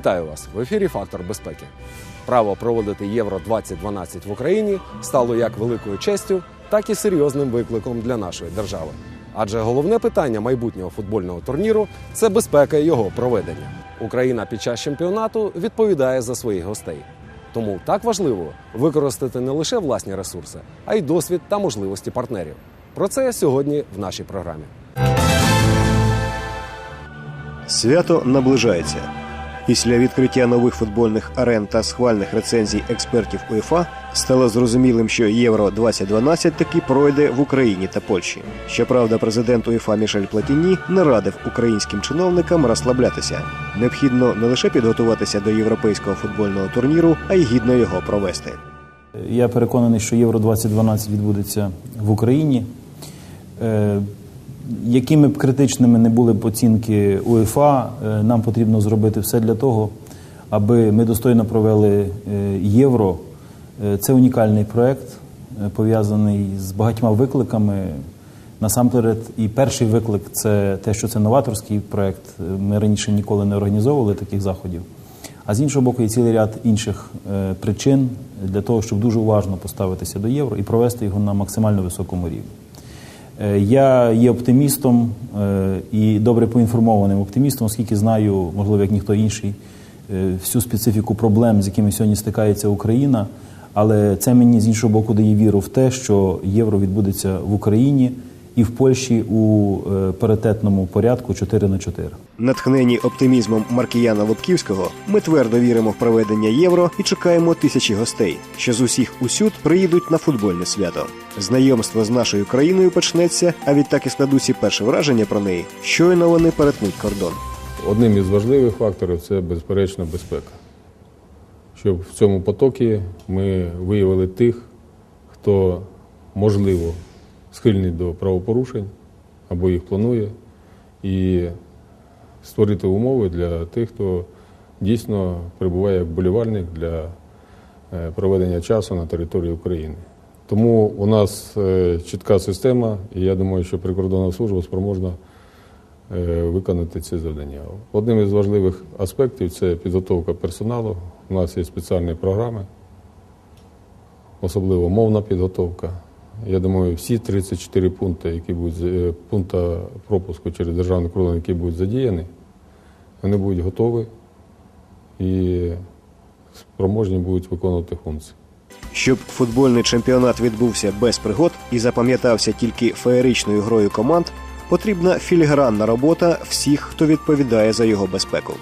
Вітаю вас в ефірі Фактор безпеки. Право проводити Євро 2012 в Україні стало як великою честю, так і серйозним викликом для нашої держави. Адже головне питання майбутнього футбольного турніру це безпека його проведення. Україна під час чемпіонату відповідає за своїх гостей. Тому так важливо використати не лише власні ресурси, а й досвід та можливості партнерів. Про це сьогодні в нашій програмі. Свято наближається. Після відкриття нових футбольних арен та схвальних рецензій експертів УЄФА стало зрозумілим, що Євро 2012 таки пройде в Україні та Польщі. Щоправда, президент УЄФА Мішель Платіні не радив українським чиновникам розслаблятися. Необхідно не лише підготуватися до європейського футбольного турніру, а й гідно його провести. Я переконаний, що Євро 2012 відбудеться в Україні. Якими б критичними не були б оцінки УЄФА, е, нам потрібно зробити все для того, аби ми достойно провели е, євро. Е, Це унікальний проєкт, пов'язаний з багатьма викликами. Насамперед, і перший виклик це те, що це новаторський проєкт. Е, Ми раніше ніколи не організовували таких заходів. А з іншого боку, є цілий ряд інших причин для того, щоб дуже уважно поставитися до євро і провести його на максимально високому рівні. Е, Я є оптимістом е, і добре поінформованим оптимістом, оскільки знаю, можливо, як ніхто інший, е, всю специфіку проблем, з якими сьогодні стикається Україна. Але це мені з іншого боку дає віру в те, що євро відбудеться в Україні і в Польщі у е, паритетному порядку 4 на 4. Натхнені оптимізмом Маркіяна Лобківського, ми твердо віримо в проведення євро і чекаємо тисячі гостей, що з усіх усюд приїдуть на футбольне свято. Знайомство з нашою країною почнеться, а відтак і складуться перше враження про неї. Щойно вони перетнуть кордон. Одним із важливих факторів це безперечно безпека. Щоб в цьому потокі ми виявили тих, хто можливо схильний до правопорушень або їх планує, і створити умови для тих, хто дійсно перебуває як болівальник для е, проведення часу на території України. Тому у нас е, чітка система, і я думаю, що прикордонна служба спроможна е, виконати ці завдання. Одним із важливих аспектів це підготовка персоналу. У нас є спеціальні програми, особливо мовна підготовка. Я думаю, всі 34 пункти, які будуть е, пункта пропуску через державний кордон, які будуть задіяні, вони будуть готові і спроможні будуть виконувати функції. Щоб футбольний чемпіонат відбувся без пригод і запам'ятався тільки феєричною грою команд, потрібна філігранна робота всіх, хто відповідає за його безпеку.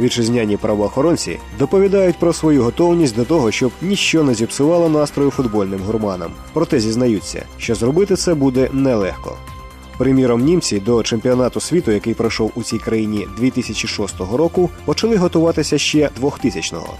Вітчизняні правоохоронці доповідають про свою готовність до того, щоб ніщо не зіпсувало настрою футбольним гурманам. Проте зізнаються, що зробити це буде нелегко. Приміром, німці до чемпіонату світу, який пройшов у цій країні 2006 року, почали готуватися ще 2000-го.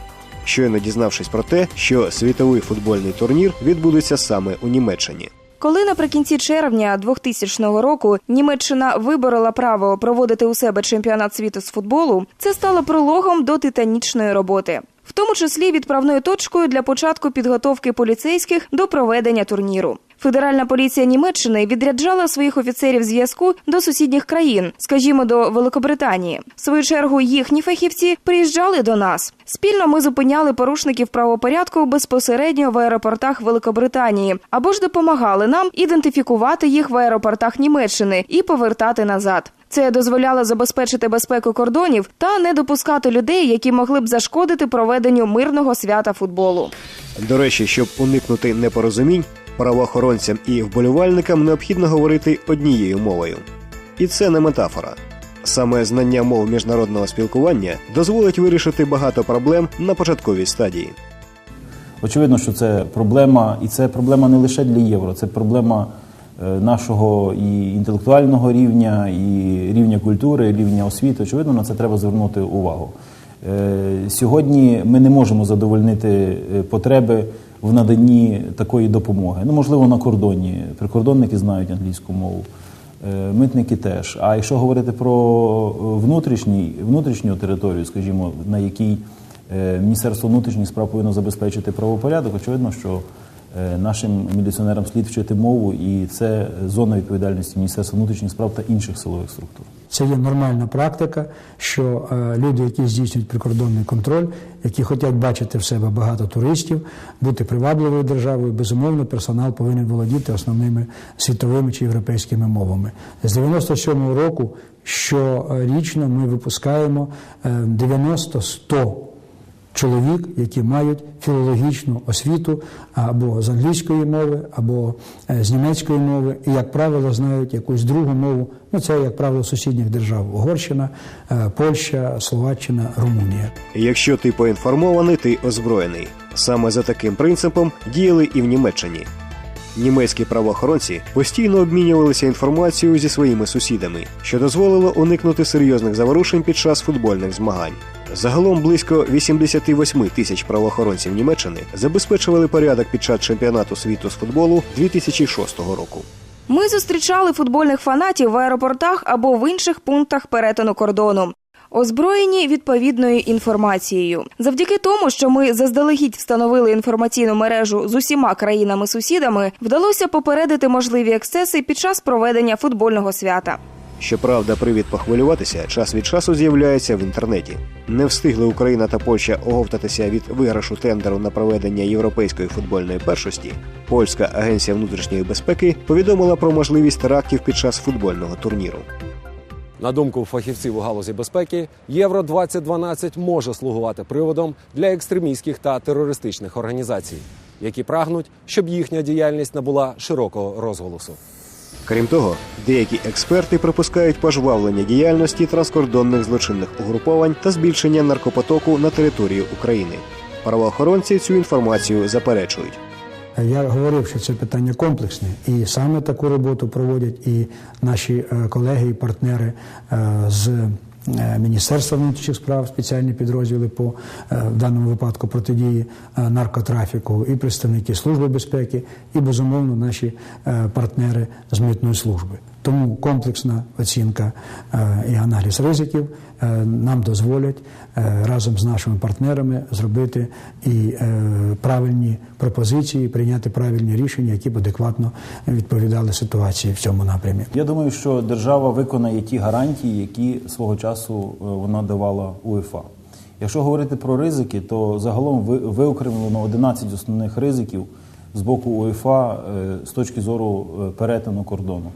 Щойно дізнавшись про те, що світовий футбольний турнір відбудеться саме у Німеччині. Коли наприкінці червня 2000 року Німеччина виборола право проводити у себе чемпіонат світу з футболу, це стало прологом до титанічної роботи. В тому числі відправною точкою для початку підготовки поліцейських до проведення турніру. Федеральна поліція Німеччини відряджала своїх офіцерів зв'язку до сусідніх країн, скажімо, до Великобританії. В свою чергу їхні фахівці приїжджали до нас. Спільно ми зупиняли порушників правопорядку безпосередньо в аеропортах Великобританії або ж допомагали нам ідентифікувати їх в аеропортах Німеччини і повертати назад. Це дозволяло забезпечити безпеку кордонів та не допускати людей, які могли б зашкодити проведенню мирного свята футболу. До речі, щоб уникнути непорозумінь, правоохоронцям і вболівальникам необхідно говорити однією мовою. І це не метафора. Саме знання мов міжнародного спілкування дозволить вирішити багато проблем на початковій стадії. Очевидно, що це проблема, і це проблема не лише для євро, це проблема е, нашого і інтелектуального рівня, і рівня культури, і рівня освіти. Очевидно, на це треба звернути увагу. Е, Сьогодні ми не можемо задовольнити е, потреби в наданні такої допомоги. Ну, можливо, на кордоні. Прикордонники знають англійську мову. Е, Митники теж. А якщо говорити про внутрішній, внутрішню територію, скажімо, на якій е, Міністерство внутрішніх справ повинно забезпечити правопорядок, очевидно, що Е, Нашим міліціонерам слід вчити мову, і це зона відповідальності Міністерства внутрішніх справ та інших силових структур. Це є нормальна практика, що е, люди, які здійснюють прикордонний контроль, які хочуть бачити в себе багато туристів, бути привабливою державою, безумовно, персонал повинен володіти основними світовими чи європейськими мовами. З 97-го року щорічно ми випускаємо е, 90-100 чоловік, які мають філологічну освіту або з англійської мови, або е, з німецької мови, і, як правило, знають якусь другу мову. Ну, це, як правило, сусідніх держав: Угорщина, е, Польща, Словаччина, Румунія. Якщо ти поінформований, ти озброєний. Саме за таким принципом діяли і в Німеччині. Німецькі правоохоронці постійно обмінювалися інформацією зі своїми сусідами, що дозволило уникнути серйозних заворушень під час футбольних змагань. Загалом близько 88 тисяч правоохоронців Німеччини забезпечували порядок під час чемпіонату світу з футболу 2006 року. Ми зустрічали футбольних фанатів в аеропортах або в інших пунктах перетину кордону. Озброєні відповідною інформацією, завдяки тому, що ми заздалегідь встановили інформаційну мережу з усіма країнами-сусідами, вдалося попередити можливі ексцеси під час проведення футбольного свята. Щоправда, привід похвилюватися час від часу з'являється в інтернеті. Не встигли Україна та Польща оговтатися від виграшу тендеру на проведення європейської футбольної першості. Польська агенція внутрішньої безпеки повідомила про можливість терактів під час футбольного турніру. На думку фахівців у галузі безпеки, Євро 2012 може слугувати приводом для екстремістських та терористичних організацій, які прагнуть, щоб їхня діяльність набула широкого розголосу. Крім того, деякі експерти припускають пожвавлення діяльності транскордонних злочинних угруповань та збільшення наркопотоку на території України. Правоохоронці цю інформацію заперечують. Я говорив, що це питання комплексне, і саме таку роботу проводять і наші е, колеги і партнери е, з Міністерства внутрішніх справ, спеціальні підрозділи по е, в даному випадку протидії е, наркотрафіку, і представники служби безпеки, і безумовно наші е, партнери з митної служби. Тому комплексна оцінка е, і аналіз ризиків е, нам дозволять е, разом з нашими партнерами зробити і е, правильні пропозиції, прийняти правильні рішення, які б адекватно відповідали ситуації в цьому напрямі. Я думаю, що держава виконає ті гарантії, які свого часу е, вона давала УЄФА. Якщо говорити про ризики, то загалом ви- виокремлено 11 основних ризиків з боку УЄФА е, з точки зору е, перетину кордону.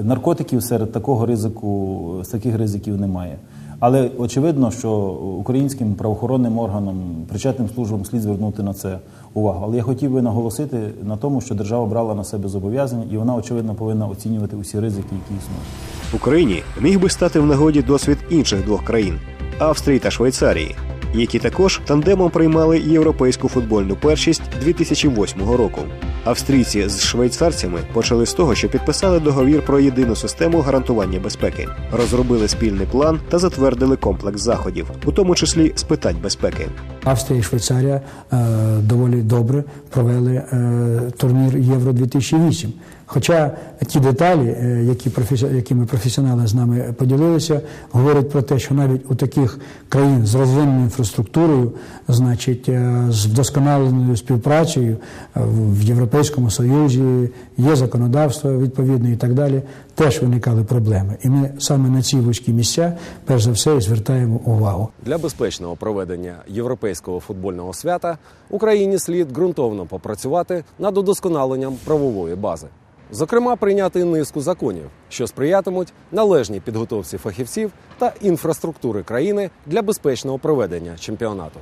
Е, Наркотиків серед такого ризику, з таких ризиків немає. Але очевидно, що українським правоохоронним органам, причетним службам слід звернути на це увагу. Але я хотів би наголосити на тому, що держава брала на себе зобов'язання, і вона очевидно повинна оцінювати усі ризики, які існують. Україні міг би стати в нагоді досвід інших двох країн Австрії та Швейцарії, які також тандемом приймали європейську футбольну першість 2008 року. Австрійці з швейцарцями почали з того, що підписали договір про єдину систему гарантування безпеки, розробили спільний план та затвердили комплекс заходів, у тому числі з питань безпеки. Австрія і Швейцарія е, доволі добре провели е, турнір Євро 2008 Хоча ті деталі, е, які якими професіонали з нами поділилися, говорять про те, що навіть у таких країн з розвиненою інфраструктурою, значить, е, з вдосконаленою співпрацею е, в Європейському Союзі є законодавство відповідне і так далі, теж виникали проблеми. І ми саме на ці вузькі місця, перш за все, і звертаємо увагу. Для безпечного проведення європейського футбольного свята Україні слід ґрунтовно попрацювати над удосконаленням правової бази. Зокрема, прийняти низку законів, що сприятимуть належній підготовці фахівців та інфраструктури країни для безпечного проведення чемпіонату.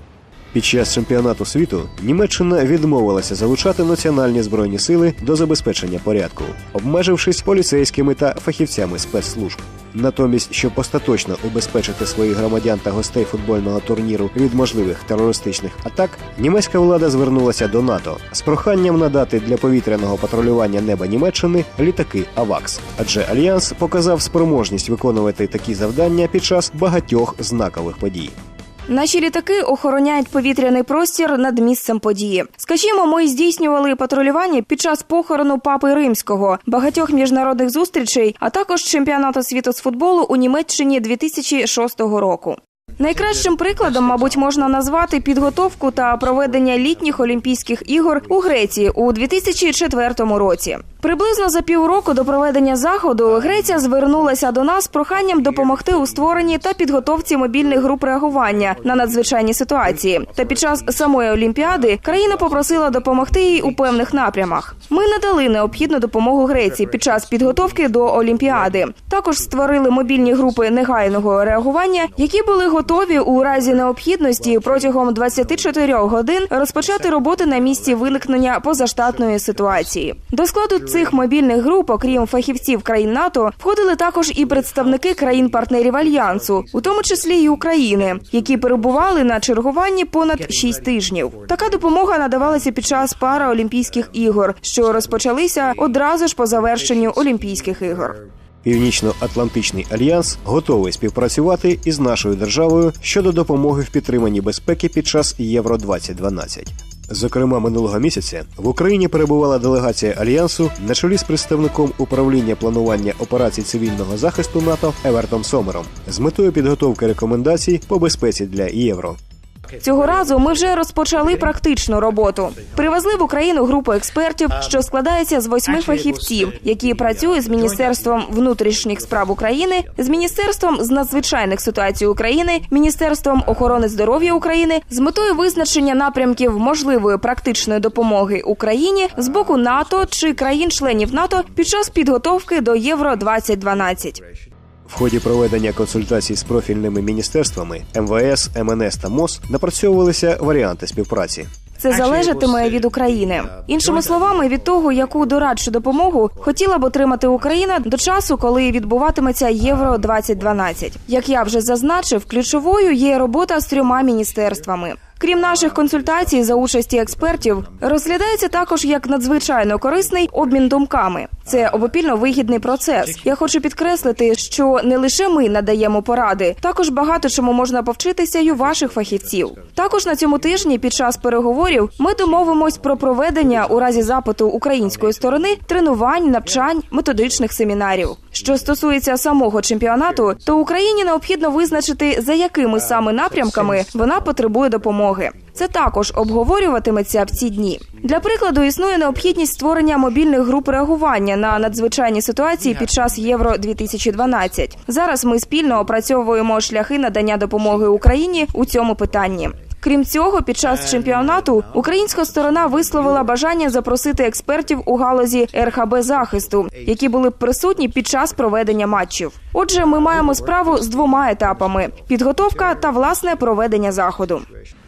Під час чемпіонату світу Німеччина відмовилася залучати національні збройні сили до забезпечення порядку, обмежившись поліцейськими та фахівцями спецслужб. Натомість, щоб остаточно убезпечити своїх громадян та гостей футбольного турніру від можливих терористичних атак, німецька влада звернулася до НАТО з проханням надати для повітряного патрулювання неба Німеччини літаки АВАКС, адже альянс показав спроможність виконувати такі завдання під час багатьох знакових подій. Наші літаки охороняють повітряний простір над місцем події. Скажімо, ми здійснювали патрулювання під час похорону папи римського, багатьох міжнародних зустрічей, а також чемпіонату світу з футболу у Німеччині 2006 року. Найкращим прикладом, мабуть, можна назвати підготовку та проведення літніх Олімпійських ігор у Греції у 2004 році. Приблизно за півроку до проведення заходу Греція звернулася до нас проханням допомогти у створенні та підготовці мобільних груп реагування на надзвичайні ситуації. Та під час самої олімпіади країна попросила допомогти їй у певних напрямах. Ми надали необхідну допомогу Греції під час підготовки до олімпіади. Також створили мобільні групи негайного реагування, які були готові у разі необхідності протягом 24 годин розпочати роботи на місці виникнення позаштатної ситуації. До складу цих мобільних груп, окрім фахівців країн НАТО, входили також і представники країн-партнерів альянсу, у тому числі й України, які перебували на чергуванні понад 6 тижнів. Така допомога надавалася під час параолімпійських ігор, що розпочалися одразу ж по завершенню Олімпійських ігор. Північно-Атлантичний альянс готовий співпрацювати із нашою державою щодо допомоги в підтриманні безпеки під час Євро 2012 Зокрема, минулого місяця в Україні перебувала делегація альянсу на чолі з представником управління планування операцій цивільного захисту НАТО Евертом Сомером з метою підготовки рекомендацій по безпеці для євро. Цього разу ми вже розпочали практичну роботу. Привезли в Україну групу експертів, що складається з восьми фахівців, які працюють з міністерством внутрішніх справ України, з міністерством з надзвичайних ситуацій України, міністерством охорони здоров'я України з метою визначення напрямків можливої практичної допомоги Україні з боку НАТО чи країн-членів НАТО під час підготовки до Євро 2012 В ході проведення консультацій з профільними міністерствами МВС, МНС та МОЗ напрацьовувалися варіанти співпраці. Це залежатиме від України. Іншими словами, від того, яку дорадчу допомогу хотіла б отримати Україна до часу, коли відбуватиметься Євро 2012 Як я вже зазначив, ключовою є робота з трьома міністерствами. Крім наших консультацій за участі експертів, розглядається також як надзвичайно корисний обмін думками. Це обопільно вигідний процес. Я хочу підкреслити, що не лише ми надаємо поради, також багато чому можна повчитися й у ваших фахівців. Також на цьому тижні під час переговорів ми домовимось про проведення у разі запиту української сторони тренувань, навчань, методичних семінарів. Що стосується самого чемпіонату, то Україні необхідно визначити за якими саме напрямками вона потребує допомоги. Це також обговорюватиметься в ці дні. Для прикладу існує необхідність створення мобільних груп реагування на надзвичайні ситуації під час Євро 2012 Зараз ми спільно опрацьовуємо шляхи надання допомоги Україні у цьому питанні. Крім цього, під час чемпіонату українська сторона висловила бажання запросити експертів у галузі РХБ захисту, які були б присутні під час проведення матчів. Отже, ми маємо справу з двома етапами: підготовка та власне проведення заходу.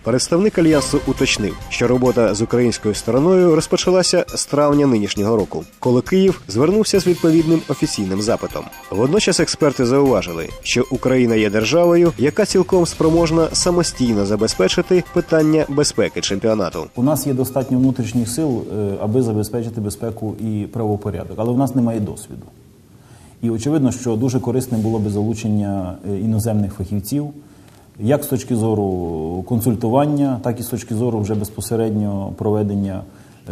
Представник альянсу уточнив, що робота з українською стороною розпочалася з травня нинішнього року, коли Київ звернувся з відповідним офіційним запитом. Водночас експерти зауважили, що Україна є державою, яка цілком спроможна самостійно забезпечити питання безпеки чемпіонату. У нас є достатньо внутрішніх сил, е, аби забезпечити безпеку і правопорядок, але в нас немає досвіду. І очевидно, що дуже корисним було би залучення е, іноземних фахівців, як з точки зору консультування, так і з точки зору вже безпосередньо проведення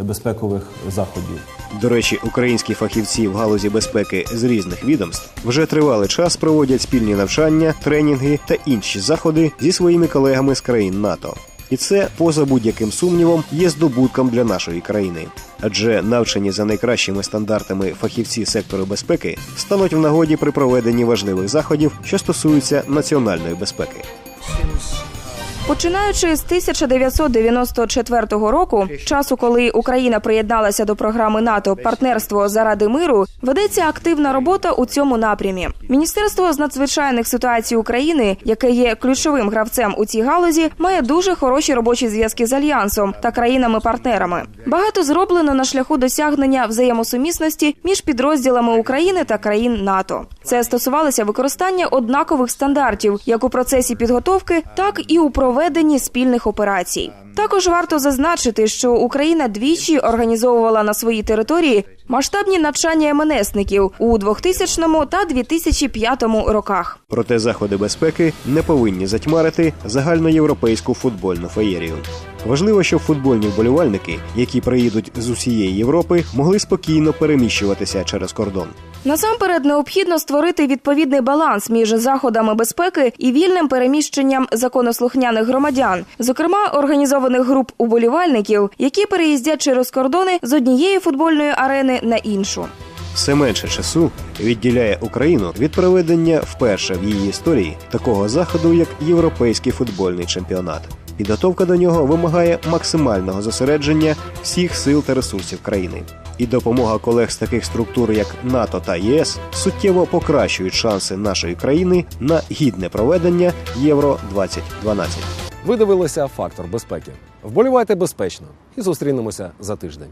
безпекових заходів. До речі, українські фахівці в галузі безпеки з різних відомств вже тривалий час проводять спільні навчання, тренінги та інші заходи зі своїми колегами з країн НАТО. І це, поза будь-яким сумнівом, є здобутком для нашої країни. Адже навчені за найкращими стандартами фахівці сектору безпеки стануть в нагоді при проведенні важливих заходів, що стосуються національної безпеки. seems Починаючи з 1994 року, часу, коли Україна приєдналася до програми НАТО Партнерство заради миру, ведеться активна робота у цьому напрямі. Міністерство з надзвичайних ситуацій України, яке є ключовим гравцем у цій галузі, має дуже хороші робочі зв'язки з альянсом та країнами-партнерами. Багато зроблено на шляху досягнення взаємосумісності між підрозділами України та країн НАТО. Це стосувалося використання однакових стандартів як у процесі підготовки, так і у проведенні спільних операцій. Також варто зазначити, що Україна двічі організовувала на своїй території масштабні навчання МНСників у 2000 та 2005 роках. Проте заходи безпеки не повинні затьмарити загальноєвропейську футбольну феєрію. Важливо, щоб футбольні вболівальники, які приїдуть з усієї Європи, могли спокійно переміщуватися через кордон. Насамперед необхідно створити відповідний баланс між заходами безпеки і вільним переміщенням законослухняних громадян, зокрема організованих груп уболівальників, які переїздять через кордони з однієї футбольної арени на іншу. Все менше часу відділяє Україну від проведення вперше в її історії такого заходу, як європейський футбольний чемпіонат. Підготовка до нього вимагає максимального зосередження всіх сил та ресурсів країни. І допомога колег з таких структур, як НАТО та ЄС, суттєво покращують шанси нашої країни на гідне проведення Євро 2012 Ви дивилися фактор безпеки. Вболівайте безпечно і зустрінемося за тиждень.